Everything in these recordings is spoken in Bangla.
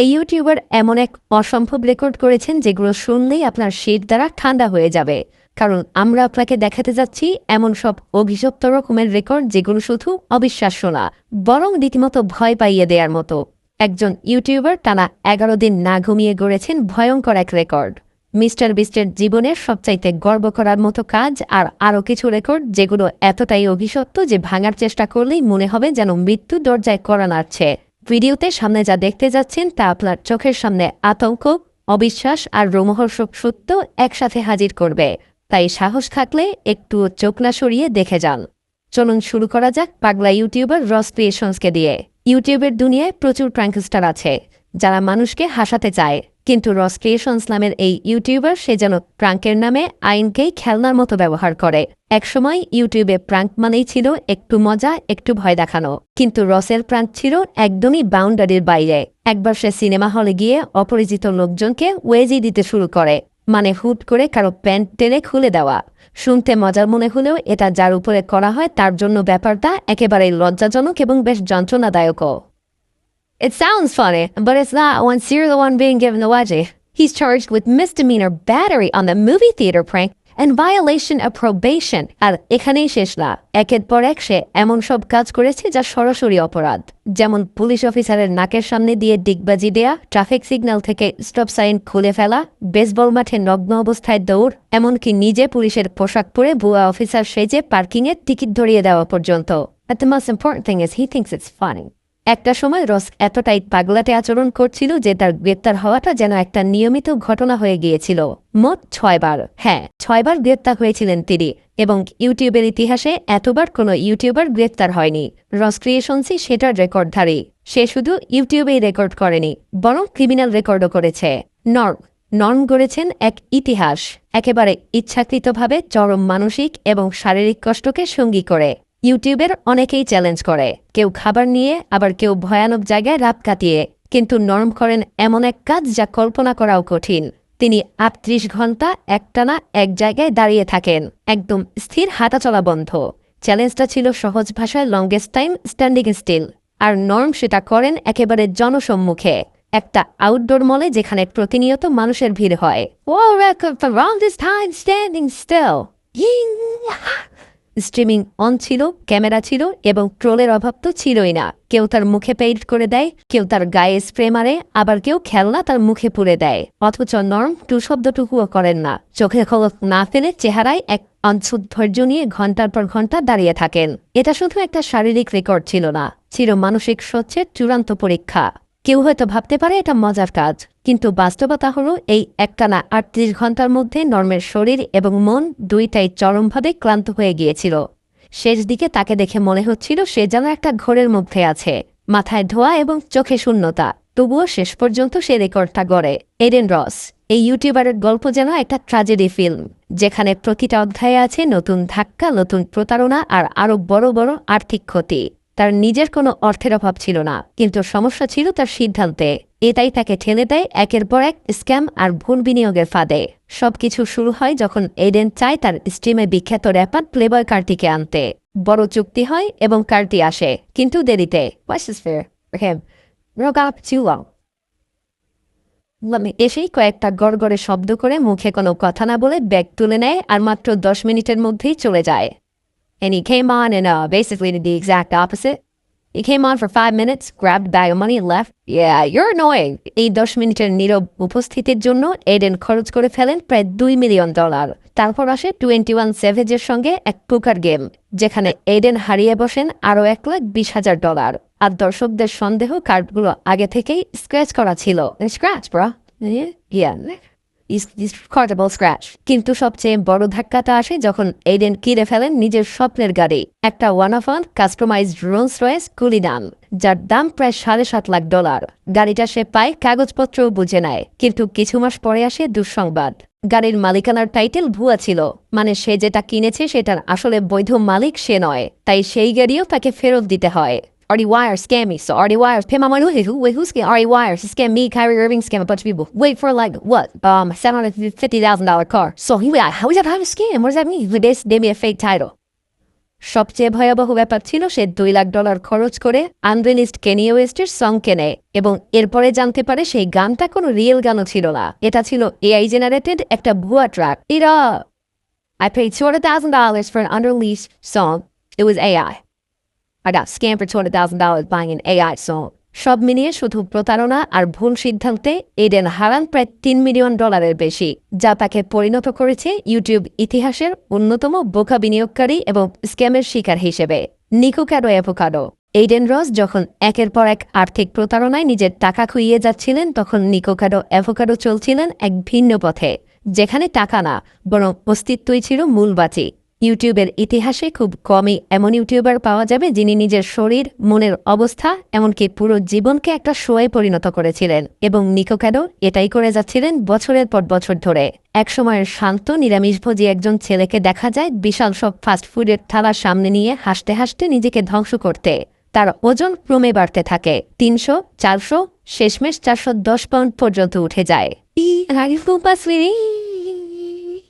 এই ইউটিউবার এমন এক অসম্ভব রেকর্ড করেছেন যেগুলো শুনলেই আপনার শীত দ্বারা ঠান্ডা হয়ে যাবে। কারণ আমরা আপনাকে দেখাতে যাচ্ছি এমন সব অভিশপ্ত রকমের রেকর্ড যেগুলো শুধু অবিশ্বাস্য না, বরং রীতিমতো ভয় পাইয়ে দেওয়ার মতো। একজন ইউটিউবার টানা এগারো দিন না ঘুমিয়ে গড়েছেন ভয়ঙ্কর এক রেকর্ড। মিস্টার বিস্টের জীবনের সবচাইতে গর্ব করার মতো কাজ আর আরও কিছু রেকর্ড যেগুলো এতটাই অভিশপ্ত যে ভাঙার চেষ্টা করলেই মনে হবে যেন মৃত্যু দরজায় করা নাড়ছে। ভিডিওতে সামনে যা দেখতে যাচ্ছেন তা আপনার চোখের সামনে আতঙ্ক, অবিশ্বাস আর রোমহর্ষক সত্য একসাথে হাজির করবে। তাই সাহস থাকলে একটু চোখ না সরিয়ে দেখে যান। চলুন শুরু করা যাক পাগলা ইউটিউবার রস ক্রিয়েশনসকে দিয়ে। ইউটিউবের দুনিয়ায় প্রচুর প্র্যাঙ্কস্টার আছে, যারা মানুষকে হাসাতে চায়। কিন্তু রস ক্রিয়েশনস নামের এই ইউটিউবার সে যেন প্রাঙ্কের নামে আইনকেই খেলনার মতো ব্যবহার করে। একসময় ইউটিউবে প্রাঙ্ক মানেই ছিল একটু মজা, একটু ভয় দেখানো। কিন্তু রসের প্রাঙ্ক ছিল একদমই বাউন্ডারির বাইরে। একবার সে সিনেমা হলে গিয়ে অপরিচিত লোকজনকে ওয়েজি দিতে শুরু করে। মানে হুট করে কারও প্যান্ট টেনে খুলে দেওয়া। শুনতে মজার মনে হলেও এটা যার উপরে করা হয় তার জন্য ব্যাপারটা একেবারেই লজ্জাজনক এবং বেশ যন্ত্রণাদায়কও। It sounds funny, but it's not once you're the one being given the wedgie. He's charged with misdemeanor battery on the movie theater prank and violation of probation. আর এখানেই শেষ না একের পর এক সে এমন সব কাজ করেছে যা সরাসরি অপরাধ যেমন পুলিশ অফিসারের নাকের সামনে দিয়ে ডিগবাজি দেয়া ট্রাফিক সিগন্যাল থেকে স্টপ সাইন খুলে ফেলা বেসবল মাঠে নগ্ন অবস্থায় দৌড় এমনকি নিজে পুলিশের পোশাক পরে ভুয়া অফিসার সেজে পার্কিংয়ের টিকিট ধরিয়ে দেওয়া পর্যন্ত But the most important thing is he thinks it's funny. একটা সময় রস এতটাই পাগলাটে আচরণ করছিল যে তার গ্রেপ্তার হওয়াটা যেন একটা নিয়মিত ঘটনা হয়ে গিয়েছিল। মোট ছয়বার। হ্যাঁ ছয়বার গ্রেপ্তার হয়েছিলেন তিনি এবং ইউটিউবের ইতিহাসে এতবার কোনো ইউটিউবার গ্রেপ্তার হয়নি। রস ক্রিয়েশনসই সেটার রেকর্ডধারী। সে শুধু ইউটিউবেই রেকর্ড করেনি, বরং ক্রিমিনাল রেকর্ডও করেছে। নর্ম নর্ম গড়েছেন এক ইতিহাস, একেবারে ইচ্ছাকৃতভাবে চরম মানসিক এবং শারীরিক কষ্টকে সঙ্গী করে। ইউটিউবের অনেকেই চ্যালেঞ্জ করে। কেউ খাবার নিয়ে, আবার কেউ ভয়ানক জায়গায় রাত কাটিয়ে। কিন্তু নরম করেন এমন এক কাজ যা কল্পনা করাও কঠিন। তিনি আটত্রিশ ঘণ্টা একটানা এক জায়গায় দাঁড়িয়ে থাকেন। একদম স্থির হাঁটাচলা বন্ধ। চ্যালেঞ্জটা ছিল সহজ ভাষায় লংগেস্ট টাইম স্ট্যান্ডিং স্টিল আর নর্ম সেটা করেন একেবারে জনসম্মুখে। একটা আউটডোর মলে যেখানে প্রতিনিয়ত মানুষের ভিড় হয়। স্ট্রিমিং অন ছিল, ক্যামেরা ছিল এবং ট্রোলের অভাব তো ছিলই না। কেউ তার মুখে পেইন্ট করে দেয়, কেউ তার গায়ে স্প্রে মারে, আবার কেউ খেলনা তার মুখে পুড়ে দেয়। অথচ নর্ম টু শব্দটুকুও করেন না। চোখে খবর না ফেলে চেহারায় এক অঞ্চুত ধৈর্য নিয়ে ঘণ্টার পর ঘণ্টা দাঁড়িয়ে থাকেন। এটা শুধু একটা শারীরিক রেকর্ড ছিল না ছিল মানসিক স্বচ্ছের চূড়ান্ত পরীক্ষা। কেউ হয়তো ভাবতে পারে এটা মজার কাজ, কিন্তু বাস্তবতা হলো এই একটানা আটত্রিশ ঘণ্টার মধ্যে নর্মের শরীর এবং মন দুইটাই চরমভাবে ক্লান্ত হয়ে গিয়েছিল। শেষ দিকে তাকে দেখে মনে হচ্ছিল সে যেন একটা ঘোরের মধ্যে আছে, মাথায় ধোয়া এবং চোখে শূন্যতা। তবুও শেষ পর্যন্ত সে রেকর্ডটা গড়ে। এডেন রস, এই ইউটিউবারের গল্প যেন একটা ট্রাজেডি ফিল্ম, যেখানে প্রতিটা অধ্যায়ে আছে নতুন ধাক্কা, নতুন প্রতারণা আর আরও বড় বড় আর্থিক ক্ষতি। তার নিজের কোনো অর্থের অভাব ছিল না, কিন্তু সমস্যা ছিল তার সিদ্ধান্তে। এটাই তাকে ঠেলে দেয় একের পর এক স্ক্যাম আর ভুল বিনিয়োগের ফাঁদে। সবকিছু শুরু হয় যখন এডেন চায় তার স্ট্রিমে বিখ্যাত র্যাপার প্লেবয় কার্টিকে আনতে। বড় চুক্তি হয় এবং কার্টি আসে, কিন্তু দেরিতে। এসেই কয়েকটা গড়গড়ে শব্দ করে মুখে কোনো কথা না বলে ব্যাগ তুলে নেয় আর মাত্র দশ মিনিটের মধ্যেই চলে যায়। And he came on and uh, basically did the exact opposite. He came on for five minutes, grabbed a bag of money and left. Yeah, you're annoying. এই দশ মিনিটের নীরব উপস্থিতির জন্য এডেন খরচ করে ফেলেন প্রায় দুই মিলিয়ন ডলার তারপর আসে টোয়েন্টি ওয়ান সেভেজের সঙ্গে এক পুকার গেম যেখানে এডেন হারিয়ে বসেন আরও এক লাখ বিশ হাজার ডলার আর দর্শকদের সন্দেহ কার্ডগুলো আগে থেকেই স্ক্র্যাচ করা ছিল স্ক্র্যাচ ব্রা ইয়া কর্টেবল স্ক্র্যাচ। কিন্তু সবচেয়ে বড় ধাক্কাটা আসে যখন এডেন কিনে ফেলেন নিজের স্বপ্নের গাড়ি। একটা one of one customised Rolls Royce Cullinan যার দাম প্রায় সাড়ে সাত লাখ ডলার। গাড়িটা সে পায়, কাগজপত্রও বুঝে নেয়, কিন্তু কিছু মাস পরে আসে দুঃসংবাদ। গাড়ির মালিকানার টাইটেল ভুয়া ছিল মানে সে যেটা কিনেছে সেটার আসলে বৈধ মালিক সে নয়, তাই সেই গাড়িও তাকে ফেরত দিতে হয়। Artie Wires scam me. So Artie Wires, pay my money. Who, wait, who scam? Artie Wires, he scammed me, Kyrie Irving, scam a bunch of people. Wait for like, what? Um, $750,000 car. So he, wait, how is that how to scam? What does that mean? They gave me a fake title. সবচেয়ে ভয়াবহ ব্যাপার ছিল সে দুই লাখ ডলার খরচ করে আনরিলিস্ট কেনিয়া ওয়েস্টের সং কেনে এবং এরপরে জানতে পারে সেই গানটা কোনো রিয়েল গানও ছিল না এটা ছিল এআই জেনারেটেড একটা ভুয়া ট্রাক এরা I paid $200,000 for an unreleased song. It was AI. I got scammed for $200,000 buying an AI song. সব মিলিয়ে শুধু প্রতারণা আর ভুল সিদ্ধান্তে এডেন হারান প্রায় তিন মিলিয়ন ডলারের বেশি যা তাকে পরিণত করেছে ইউটিউব ইতিহাসের অন্যতম বোকা বিনিয়োগকারী এবং স্ক্যামের শিকার হিসেবে নিকো ক্যাডো অ্যাভোকাডো এইডেন রস যখন একের পর এক আর্থিক প্রতারণায় নিজের টাকা খুইয়ে যাচ্ছিলেন তখন নিকো ক্যাডো অ্যাভোকাডো চলছিলেন এক ভিন্ন পথে যেখানে টাকা না বরং অস্তিত্বই ছিল মূল বাঁচি ইউটিউবের ইতিহাসে খুব কমই এমন ইউটিউবার পাওয়া যাবে যিনি নিজের শরীর, মনের অবস্থা, এমনকি পুরো জীবনকে একটা শোয়ে পরিণত করেছিলেন এবং নিকো ক্যাডো এটাই করে যাচ্ছিলেন বছরের পর বছর ধরে। একসময়ের শান্ত নিরামিষভোজী একজন ছেলেকে দেখা যায় বিশাল সব ফাস্টফুডের থালার সামনে নিয়ে হাসতে হাসতে নিজেকে ধ্বংস করতে। তার ওজন ক্রমে বাড়তে থাকে। তিনশো, চারশো, শেষমেশ চারশো দশ পাউন্ড পর্যন্ত উঠে যায়।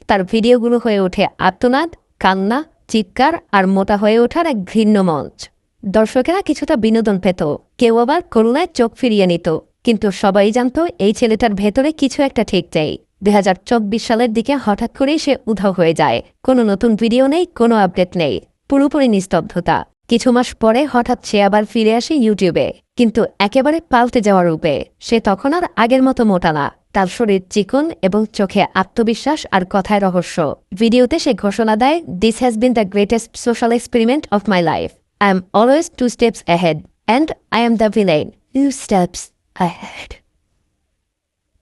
তার ভিডিওগুলো হয়ে ওঠে আত্মনাদ কান্না, চিৎকার আর মোটা হয়ে ওঠার এক ঘৃণ্য মঞ্চ। দর্শকেরা কিছুটা বিনোদন পেত। কেউ আবার করুণায় চোখ ফিরিয়ে নিত। কিন্তু সবাই জানত এই ছেলেটার ভেতরে কিছু একটা ঠিক চাই দুই সালের দিকে হঠাৎ করেই সে উধাও হয়ে যায়। কোনো নতুন ভিডিও নেই, কোনো আপডেট নেই। পুরোপুরি নিস্তব্ধতা। কিছু মাস পরে হঠাৎ সে আবার ফিরে আসে ইউটিউবে। কিন্তু একেবারে পাল্টে যাওয়ার রূপে। সে তখন আর আগের মতো মোটা না। তার শরীর চিকন এবং চোখে আত্মবিশ্বাস আর কথায় রহস্য ভিডিওতে সে ঘোষণা দেয় this has been the greatest social experiment of my life I am always two steps ahead and I am the villain two steps ahead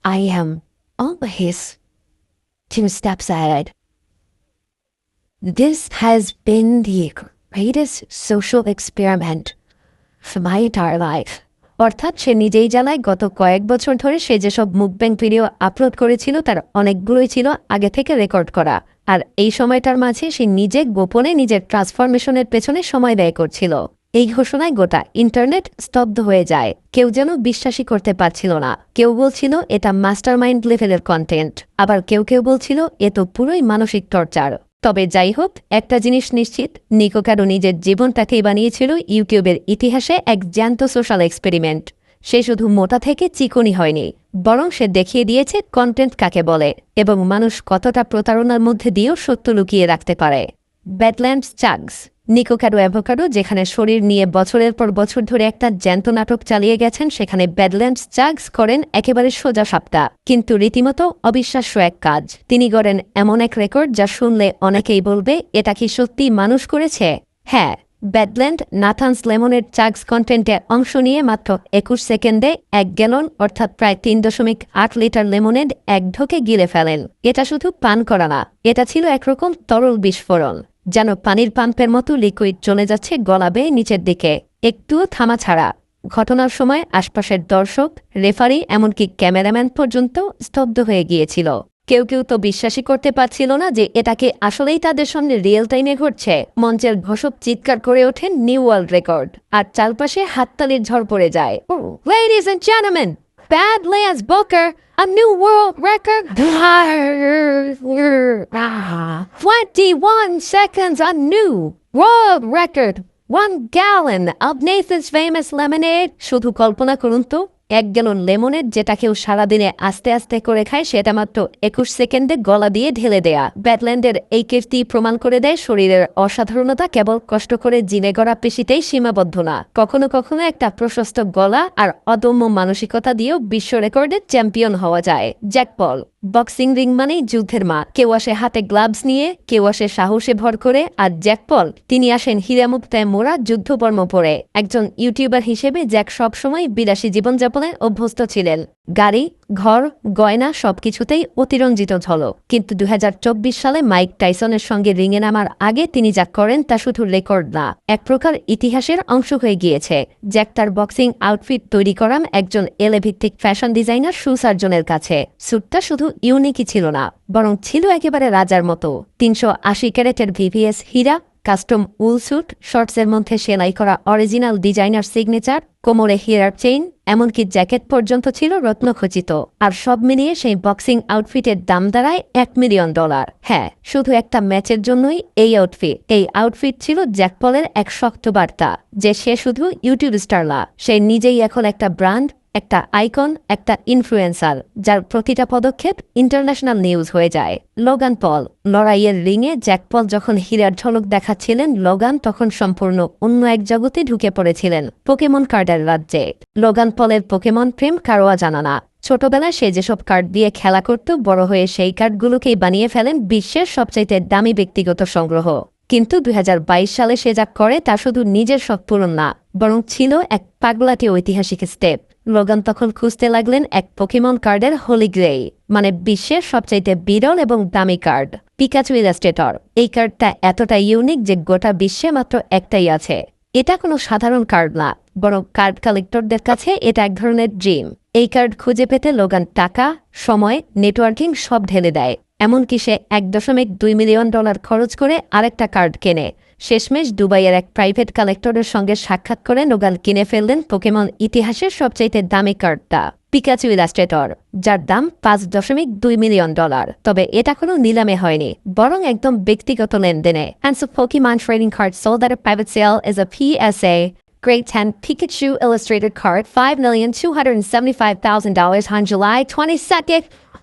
I am always two steps ahead. This has been the greatest social experiment for my entire life. অর্থাৎ সে নিজেই জানায়, গত কয়েক বছর ধরে সে যেসব মুখব্যাং ভিডিও আপলোড করেছিল, তার অনেকগুলোই ছিল আগে থেকে রেকর্ড করা। আর এই সময়টার মাঝে সে নিজে গোপনে নিজের ট্রান্সফরমেশনের পেছনে সময় ব্যয় করছিল। এই ঘোষণায় গোটা ইন্টারনেট স্তব্ধ হয়ে যায়। কেউ যেন বিশ্বাসই করতে পারছিল না। কেউ বলছিল, এটা মাস্টার মাইন্ড লেভেলের কন্টেন্ট। আবার কেউ কেউ বলছিল, এ তো পুরোই মানসিক টর্চার। তবে যাই হোক একটা জিনিস নিশ্চিত, নিকো কারও নিজের জীবনটাকেই বানিয়েছিল ইউটিউবের ইতিহাসে এক জ্যান্ত সোশ্যাল এক্সপেরিমেন্ট। সে শুধু মোটা থেকে চিকনি হয়নি, বরং সে দেখিয়ে দিয়েছে কন্টেন্ট কাকে বলে এবং মানুষ কতটা প্রতারণার মধ্যে দিয়েও সত্য লুকিয়ে রাখতে পারে। ব্যাডল্যান্ডস চাগস নিকো ক্যাডো অ্যাভোকাডো, যেখানে শরীর নিয়ে বছরের পর বছর ধরে একটা জ্যান্ত নাটক চালিয়ে গেছেন, সেখানে ব্যাডল্যান্ডস চাগস করেন একেবারে সোজা সাপ্তা কিন্তু রীতিমতো অবিশ্বাস্য এক কাজ। তিনি গড়েন এমন এক রেকর্ড যা শুনলে অনেকেই বলবে, এটা কি সত্যি মানুষ করেছে? হ্যাঁ ব্যাডল্যান্ড নাথানস লেমনের চাগস কন্টেন্টে অংশ নিয়ে মাত্র একুশ সেকেন্ডে এক গ্যালন, অর্থাৎ প্রায় তিন দশমিক আট লিটার লেমনেড এক ঢোকে গিলে ফেলেন। এটা শুধু পান করা না, এটা ছিল একরকম তরল বিস্ফোরণ। যেন পানির পাম্পের মতো লিকুইড চলে যাচ্ছে গলা বেয়ে নিচের দিকে। একটুও থামা ছাড়া। ঘটনার সময় আশপাশের দর্শক রেফারি এমনকি ক্যামেরাম্যান পর্যন্ত স্তব্ধ হয়ে গিয়েছিল। কেউ কেউ তো বিশ্বাসই করতে পারছিল না যে এটাকে আসলেই তাদের সামনে রিয়েল টাইমে ঘটছে। মঞ্চের ঘোষক চিৎকার করে ওঠেন নিউ ওয়ার্ল্ড রেকর্ড আর চারপাশে হাততালির ঝড় পড়ে যায়। Ladies and gentlemen, Bad Lance Booker, a new world record. 21 seconds, a new world record. One gallon of Nathan's famous lemonade. শুধু কল্পনা করুন তো এক গ্যালন লেমনের যেটা কেউ সারাদিনে আস্তে আস্তে করে খায়, সেটা মাত্র একুশ সেকেন্ডে গলা দিয়ে ঢেলে দেয়া। ব্যাটল্যান্ডের এই কীর্তি প্রমাণ করে দেয় শরীরের অসাধারণতা কেবল কষ্ট করে জিনে গড়া পেশিতেই সীমাবদ্ধ না। কখনো কখনো একটা প্রশস্ত গলা আর অদম্য মানসিকতা দিয়েও বিশ্ব রেকর্ডের চ্যাম্পিয়ন হওয়া যায়। জ্যাকপল বক্সিং রিং মানেই যুদ্ধের মা কেউ আসে হাতে গ্লাভস নিয়ে, কেউ আসে সাহসে ভর করে, আর জ্যাকপল তিনি আসেন হীরামুক্তায় মোড়া যুদ্ধকর্ম পরে একজন ইউটিউবার হিসেবে জ্যাক সবসময় বিলাসী জীবনযাপনে অভ্যস্ত ছিলেন। গাড়ি, ঘর, গয়না সবকিছুতেই অতিরঞ্জিত ঝলক কিন্তু দু হাজার চব্বিশ সালে মাইক টাইসনের সঙ্গে রিংয়ে নামার আগে তিনি যা করেন তা শুধু রেকর্ড না, এক প্রকার ইতিহাসের অংশ হয়ে গিয়েছে। জ্যাক তার বক্সিং আউটফিট তৈরি করান একজন এলে ভিত্তিক ফ্যাশন ডিজাইনার সুসার্জনের কাছে। স্যুটটা শুধু ইউনিকই ছিল না, বরং ছিল একেবারে রাজার মতো। তিনশো আশি ক্যারেটের ভিভিএস হীরা, কাস্টম উল স্যুট, শর্টসের মধ্যে সেলাই করা অরিজিনাল ডিজাইনার সিগনেচার, কোমরে হিয়ার চেইন, এমনকি জ্যাকেট পর্যন্ত ছিল রত্নখচিত। আর সব মিলিয়ে সেই বক্সিং আউটফিটের দাম দাঁড়ায় এক মিলিয়ন ডলার। হ্যাঁ শুধু একটা ম্যাচের জন্যই এই আউটফিট। এই আউটফিট ছিল জ্যাকপলের এক শক্ত বার্তা, যে সে শুধু ইউটিউব স্টারলা। সে নিজেই এখন একটা ব্র্যান্ড একটা আইকন, একটা ইনফ্লুয়েন্সার যার প্রতিটা পদক্ষেপ ইন্টারন্যাশনাল নিউজ হয়ে যায়। লোগান পল লড়াইয়ের রিংয়ে জ্যাক পল যখন হীরার ঝলক দেখাচ্ছিলেন লোগান তখন সম্পূর্ণ অন্য এক জগতে ঢুকে পড়েছিলেন পোকেমন কার্ডের রাজ্যে। লোগান পলের পোকেমন প্রেম কারোয়া জানা না। ছোটবেলায় সে যেসব কার্ড দিয়ে খেলা করত, বড় হয়ে সেই কার্ডগুলোকেই বানিয়ে ফেলেন বিশ্বের সবচাইতে দামি ব্যক্তিগত সংগ্রহ। কিন্তু দুই হাজার বাইশ সালে সে যা করে তা শুধু নিজের শখ পূরণ না, বরং ছিল এক পাগলাটি ঐতিহাসিক স্টেপ লোগান তখন খুঁজতে লাগলেন এক পোকেমন কার্ডের হোলি গ্রে মানে বিশ্বের সবচাইতে বিরল এবং দামি কার্ড পিকাচু ইলাস্ট্রেটর এই কার্ডটা এতটা ইউনিক যে গোটা বিশ্বে মাত্র একটাই আছে। এটা কোনো সাধারণ কার্ড না, বরং কার্ড কালেক্টরদের কাছে এটা এক ধরনের ড্রিম এই কার্ড খুঁজে পেতে লোগান টাকা, সময় নেটওয়ার্কিং সব ঢেলে দেয়। এমনকি সে এক দশমিক দুই মিলিয়ন ডলার খরচ করে আরেকটা কার্ড কেনে। শেষমেশ দুবাইয়ের এক প্রাইভেট কালেক্টরের সঙ্গে সাক্ষাৎ করে নোগাল কিনে ফেললেন পোকেমন ইতিহাসের সবচাইতে দামি কার্ডটা, পিকাচু ইলাস্ট্রেটর, যার দাম পাঁচ দশমিক দুই মিলিয়ন ডলার। তবে এটা কোনো নিলামে হয়নি, বরং একদম ব্যক্তিগত লেনদেনে। Hands off trading card card sold private sale as a P S PSA Grade 10 Pikachu illustrated card $5,275,000 on July 22nd,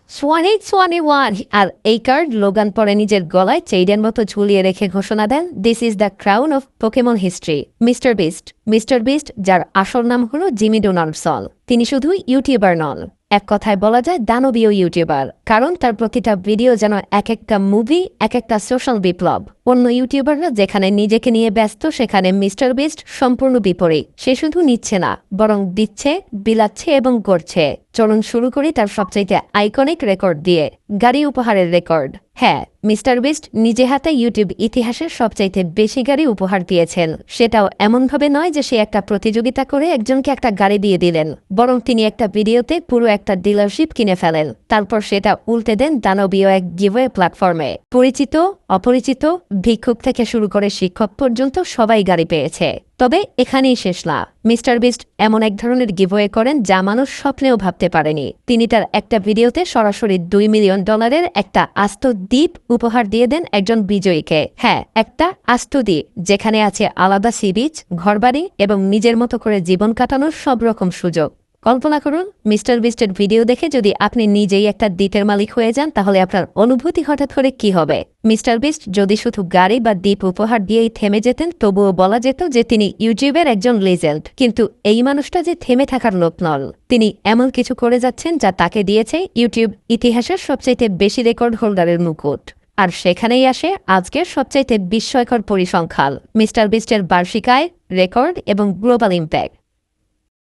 2021 আর এই কার্ড লোগান পরে নিজের গলায় চেইডের মতো ঝুলিয়ে রেখে ঘোষণা দেন this is the crown of Pokemon history Mr Beast Mr Beast যার আসল নাম হল জিমি ডোনাল্ডসল তিনি শুধু ইউটিউবার নন। এক কথায় বলা যায় দানবীয় ইউটিউবার, কারণ তার প্রতিটা ভিডিও যেন এক একটা মুভি এক একটা সোশ্যাল বিপ্লব। অন্য ইউটিউবাররা যেখানে নিজেকে নিয়ে ব্যস্ত, সেখানে মিস্টার বিস্ট সম্পূর্ণ বিপরীত। সে শুধু নিচ্ছে না, বরং দিচ্ছে, বিলাচ্ছে এবং করছে। চলুন শুরু করি তার সবচাইতে আইকনিক রেকর্ড দিয়ে। গাড়ি উপহারের রেকর্ড হ্যাঁ মিস্টার বিস্ট নিজে হাতে ইউটিউব ইতিহাসের সবচাইতে বেশি গাড়ি উপহার দিয়েছেন। সেটাও এমনভাবে নয় যে সে একটা প্রতিযোগিতা করে একজনকে একটা গাড়ি দিয়ে দিলেন, বরং তিনি একটা ভিডিওতে পুরো একটা ডিলারশিপ কিনে ফেলেন। তারপর সেটা উল্টে দেন দানবীয় এক গিভওয়ে প্ল্যাটফর্মে পরিচিত অপরিচিত, ভিক্ষুক থেকে শুরু করে শিক্ষক পর্যন্ত সবাই গাড়ি পেয়েছে। তবে এখানেই শেষ না। মিস্টার বিস্ট এমন এক ধরনের গিভওয়ে করেন যা মানুষ স্বপ্নেও ভাবতে পারেনি। তিনি তার একটা ভিডিওতে সরাসরি দুই মিলিয়ন ডলারের একটা আস্ত দ্বীপ উপহার দিয়ে দেন একজন বিজয়ীকে। হ্যাঁ একটা আস্ত দ্বীপ, যেখানে আছে আলাদা সি বিচ, ঘরবাড়ি এবং নিজের মতো করে জীবন কাটানোর সব রকম সুযোগ। কল্পনা করুন, মিস্টার বিস্টের ভিডিও দেখে যদি আপনি নিজেই একটা দ্বীপের মালিক হয়ে যান, তাহলে আপনার অনুভূতি হঠাৎ করে কি হবে? মিস্টার বিস্ট যদি শুধু গাড়ি বা দ্বীপ উপহার দিয়েই থেমে যেতেন, তবুও বলা যেত যে তিনি ইউটিউবের একজন লেজেন্ড। কিন্তু এই মানুষটা যে থেমে থাকার লোক নল তিনি এমন কিছু করে যাচ্ছেন যা তাকে দিয়েছে ইউটিউব ইতিহাসের সবচাইতে বেশি রেকর্ড হোল্ডারের মুকুট। আর সেখানেই আসে আজকের সবচাইতে বিস্ময়কর পরিসংখ্যান, মিস্টার বিস্টের বার্ষিক আয়, রেকর্ড এবং গ্লোবাল ইম্প্যাক্ট।